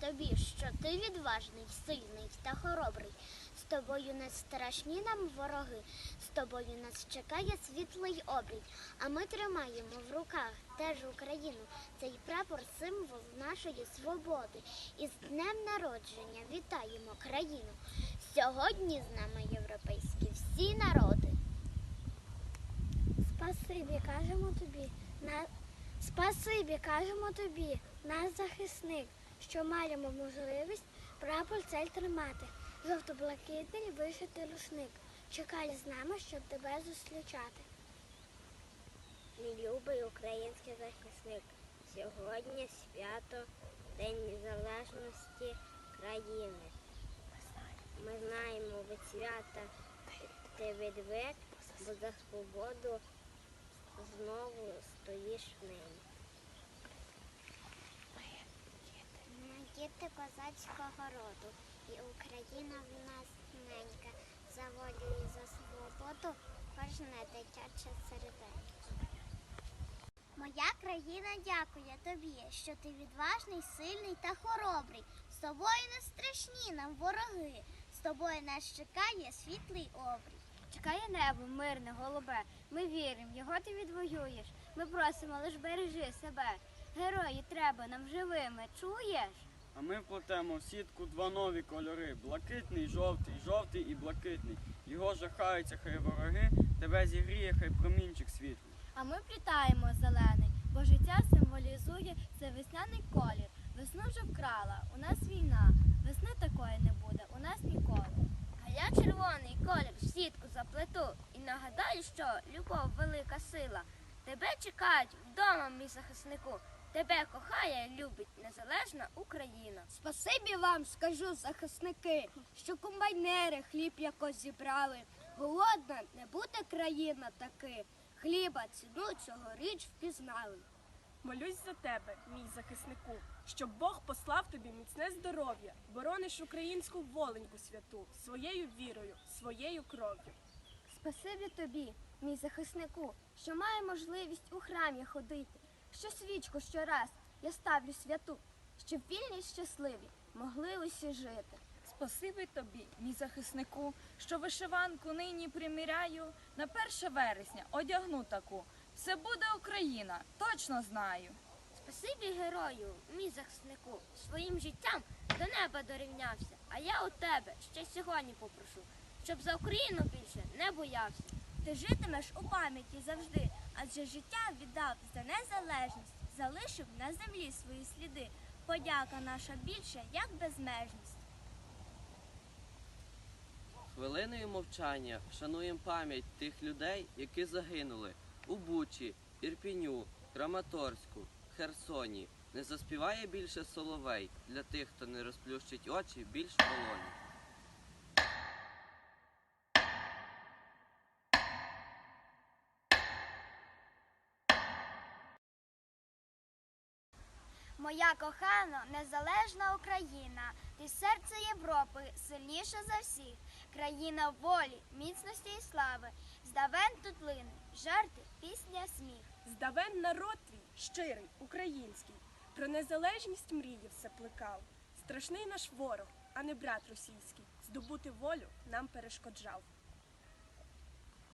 тобі, що ти відважний, сильний та хоробрий. З тобою не страшні нам вороги, з тобою нас чекає світлий обрій. А ми тримаємо в руках теж Україну. Цей прапор символ нашої свободи. І з днем народження вітаємо країну. Сьогодні з нами європейські всі народи. Спасибі, кажемо тобі. На... Спасибі, кажемо тобі, наш захисник, що маємо можливість прапор цей тримати. Жовто-блакитний вишитий рушник. Чекай з нами, щоб тебе зустрічати. Мій любий український захисник. Сьогодні свято День Незалежності країни. Ми знаємо від свята ти відвик, бо за свободу знову стоїш в небі. Ми діти козацького роду, і Україна в нас ненька. За волю і за свободу кожне дитяче серденько. Моя країна дякує тобі, що ти відважний, сильний та хоробрий. З тобою не страшні нам вороги. З тобою нас чекає світлий обрій. Чекає небо, мирне, голубе. Ми віримо, його ти відвоюєш. Ми просимо, лиш бережи себе. Герої треба нам живими, чуєш? А ми вплетемо в сітку два нові кольори блакитний, жовтий, жовтий і блакитний. Його жахаються хай вороги, тебе зігріє хай промінчик світлий. А ми плітаємо зелений, бо життя символізує це весняний колір. Весну вже вкрала, у нас війна. Весни такої не буде, у нас ніколи. А я червоний колір в сітку заплету і нагадаю, що любов велика сила. Тебе чекають вдома, мій захиснику. Тебе кохає, любить незалежна Україна. Спасибі вам, скажу, захисники, що комбайнери хліб якось зібрали. Голодна не буде країна таки. Хліба ціну цьогоріч впізнали. Молюсь за тебе, мій захиснику, щоб Бог послав тобі міцне здоров'я, борониш українську воленьку святу своєю вірою, своєю кров'ю. Спасибі тобі, мій захиснику, що маю можливість у храмі ходити, що свічку щораз я ставлю святу, щоб вільні й щасливі могли усі жити. Спасибі тобі, мій захиснику, що вишиванку нині приміряю. На 1 вересня одягну таку. Все буде Україна, точно знаю. Спасибі герою, мій захиснику, своїм життям до неба дорівнявся. А я у тебе ще сьогодні попрошу, щоб за Україну більше боявся. Ти житимеш у пам'яті завжди, адже життя віддав за незалежність, залишив на землі свої сліди. Подяка наша більше, як безмежність. Хвилиною мовчання вшануємо пам'ять тих людей, які загинули у Бучі, Ірпіню, Краматорську, Херсоні. Не заспіває більше соловей для тих, хто не розплющить очі більш полоні. Моя кохана, незалежна Україна, ти серце Європи, сильніша за всіх. Країна волі, міцності і слави. Здавен тут лине, жарти, пісня, сміх. Здавен народ твій, щирий, український, про незалежність мрії все плекав. Страшний наш ворог, а не брат російський, здобути волю нам перешкоджав.